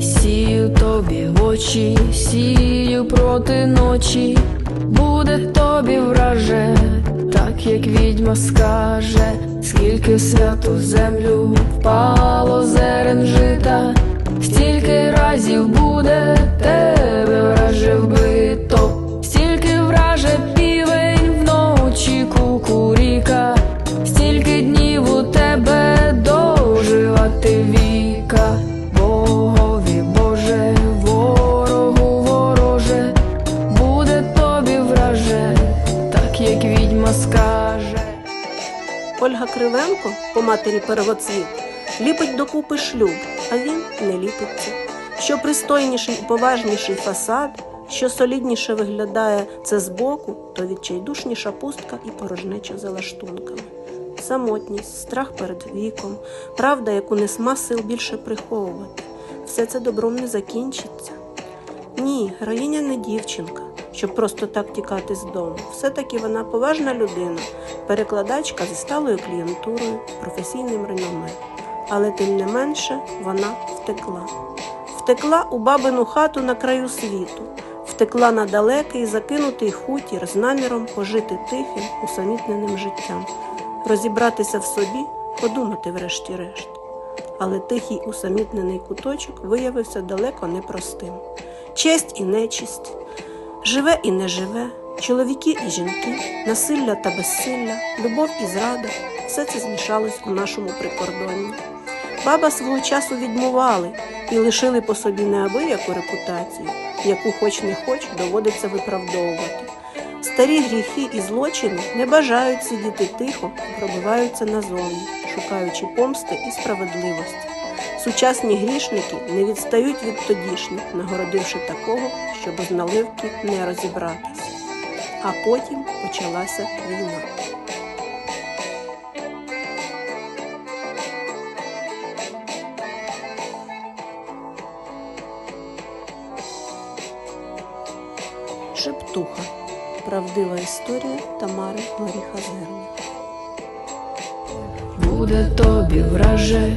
сію тобі в очі, сію проти ночі, буде тобі враже, так як відьма скаже, скільки в святу землю впало зерен жита, скаже. Ольга Кривенко, по матері первоцвіт, ліпить докупи шлюб, а він не ліпиться. Що пристойніший і поважніший фасад, що солідніше виглядає це збоку, то відчайдушніша пустка і порожнеча за лаштунками. Самотність, страх перед віком, правда, яку не сма сил більше приховувати. Все це добром не закінчиться. Ні, героїня не дівчинка, щоб просто так тікати з дому. Все-таки вона поважна людина, перекладачка зі сталою клієнтурою, професійним реноме. Але тим не менше вона втекла. Втекла у бабину хату на краю світу, втекла на далекий закинутий хутір з наміром пожити тихим, усамітненим життям, розібратися в собі, подумати врешті-решт. Але тихий усамітнений куточок виявився далеко непростим. Честь і нечисть, живе і не живе, чоловіки і жінки, насилля та безсилля, любов і зрада все це змішалось у нашому прикордонні. Баба свого часу відмували і лишили по собі неабияку репутацію, яку хоч не хоч доводиться виправдовувати. Старі гріхи і злочини не бажають сидіти тихо, пробиваються назовні, шукаючи помсти і справедливості. Сучасні грішники не відстають від тодішніх, нагородивши такого, щоб з наливки не розібратися. А потім почалася війна. Шептуха. Правдива історія Тамари Горіха Зерня. Буде тобі враже,